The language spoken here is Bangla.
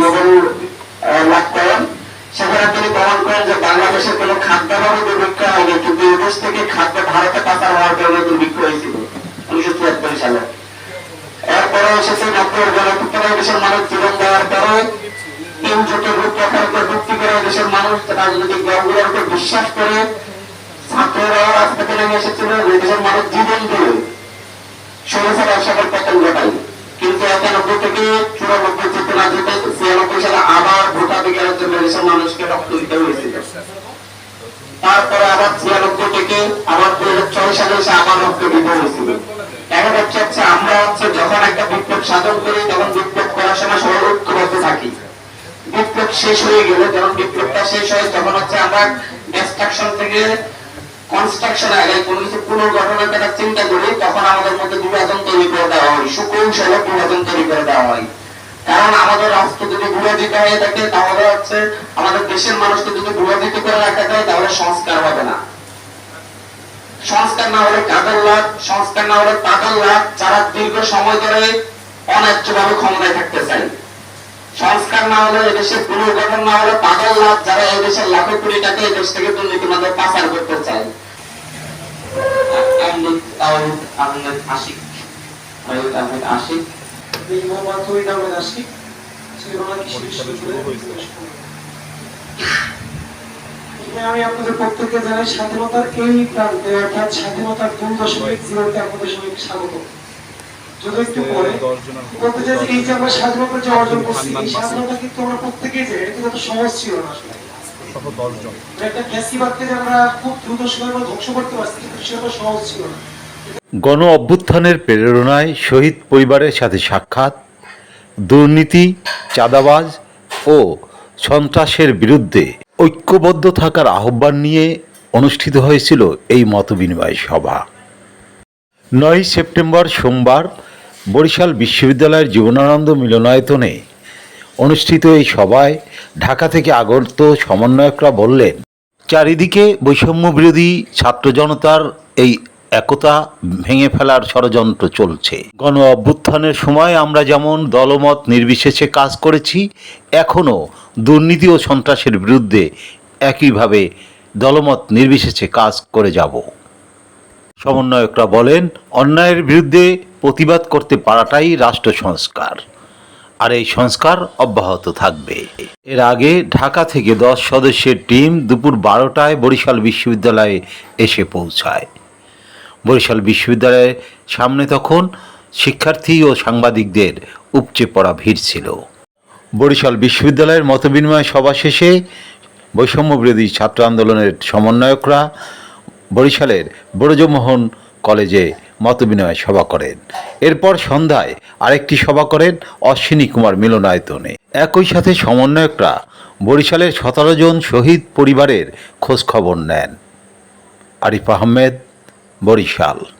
নোবেল লাভ করেন। সেখানে তিনি থেকে খাদ্য ভারতে পাচার হওয়ার উনিশশো তিয়াত্তর সালে। এরপরে এসেছে মানুষ জীবন দেওয়ার পরে তিন জোটের রূপরেখার উপর ভিত্তি করে দেশের মানুষ রাজনৈতিক দলগুলোর বিশ্বাস করে ছাত্ররাও রাজপথে নেমে এসেছিল, দেশের মানুষ জীবন দিয়ে সমস্যা ব্যবসাকের পতন কিন্তু একানব্বই থেকে চুরানব্বই চেতনা ছিয়ানব্বই সালে আবার ভোটাধিকারের জন্য দেশের মানুষকে রক্ত দিতে হয়েছিল তারপরে আবার ছিয়ানব্বই থেকে আবার দুই হাজার ছয় সালে এসে আবার রক্ত দিতে হয়েছিল এখন হচ্ছে হচ্ছে আমরা হচ্ছে যখন একটা বিপ্লব সাধন করি তখন বিপ্লব করার সময় সবাই থাকি বিপ্লব শেষ হয়ে গেলে, যখন বিপ্লবটা শেষ হয়, তখন হচ্ছে আমরা ডিস্ট্রাকশন থেকে কনস্ট্রাকশন আগে কোনো কিছু পুনর্গঠনের কথা চিন্তা করি তখন আমাদের মধ্যে বিভাজন তৈরি করে দেওয়া হয়। সুকৌশলে বিভাজন তৈরি করে দেওয়া হয়। কারণ আমাদের রাষ্ট্র যদি বিভাজিত হয়ে থাকে, তাহলে হচ্ছে আমাদের দেশের মানুষকে যদি বিভাজিত করে রাখা যায়, তাহলে সংস্কার হবে না। সংস্কার না হলে কাদের লাভ, সংস্কার না হলে তাদের লাভ, যারা দীর্ঘ সময় ধরে অন্যায্যভাবে ক্ষমতায় থাকতে চায়। সংস্কার না হলে এদেশের পুনর্গঠন না হলে তাদের লাভ, যারা এদেশের লাখো কোটি টাকা এদেশ থেকে দুর্নীতির মাধ্যমে পাচার করতে চায়। তাওহিদ আহমেদ আশিক এই মোহাম্মদ তহিদ আহমেদ আশিক ছেলেবেলা কৃষি বিশ্ববিদ্যালয়ে আমি আপনাদের প্রত্যেককে জানাই স্বাধীনতার এই প্রান্তে অর্থাৎ স্বাধীনতার দুই দশমিক জিরোতে আপনাদের সবাইকে স্বাগত। যদি একটু পরে বলতে চাই এই যে আমরা স্বাধীনতা যে অর্জন করছি এই স্বাধীনতা কিন্তু আমরা প্রত্যেকেই জানি এটা কিন্তু সহজ ছিল না আসলে। মানে একটা ফ্যাসিবাদকে আমরা খুব দ্রুত সময়ের ধ্বংস করতে পারছি কিন্তু সেটা সহজ ছিল না। গণ অভ্যুত্থানের প্রেরণায় শহীদ পরিবারের সাথে সাক্ষাৎ, দুর্নীতি, চাঁদাবাজ ও সন্ত্রাসের বিরুদ্ধে ঐক্যবদ্ধ থাকার আহ্বান নিয়ে অনুষ্ঠিত হয়েছিল এই মতবিনিময় সভা। নয় সেপ্টেম্বর সোমবার বরিশাল বিশ্ববিদ্যালয়ের জীবনানন্দ মিলনায়তনে অনুষ্ঠিত এই সভায় ঢাকা থেকে আগত সমন্বয়করা বললেন, চারিদিকে বৈষম্য বিরোধী ছাত্র জনতার এই একতা ভেঙে ফেলার ষড়যন্ত্র চলছে। গণ অভ্যুত্থানের সময় আমরা যেমন দলমত নির্বিশেষে কাজ করেছি এখনও দুর্নীতি ও সন্ত্রাসের বিরুদ্ধে একইভাবে দলমত নির্বিশেষে কাজ করে যাব। সমন্বয়করা বলেন, অন্যায়ের বিরুদ্ধে প্রতিবাদ করতে পারাটাই রাষ্ট্র সংস্কার। আর এই সংস্কার অব্যাহত থাকবে। এর আগে ঢাকা থেকে দশ সদস্যের টিম দুপুর বারোটায় বরিশাল বিশ্ববিদ্যালয়ে এসে পৌঁছায়। বরিশাল বিশ্ববিদ্যালয়ের সামনে তখন শিক্ষার্থী ও সাংবাদিকদের উপচে পড়া ভিড় ছিল। বরিশাল বিশ্ববিদ্যালয়ের মতবিনিময় সভা শেষে বৈষম্য বিরোধী ছাত্র আন্দোলনের সমন্বয়করা বরিশালের ব্রজমোহন কলেজে মতবিনিময় সভা করেন। এরপর সন্ধ্যায় আরেকটি সভা করেন অশ্বিনী কুমার মিলনায়তনে। একই সাথে সমন্বয়করা বরিশালের সতেরো জন শহীদ পরিবারের খোঁজখবর নেন। আরিফ আহমেদ বরিশাল।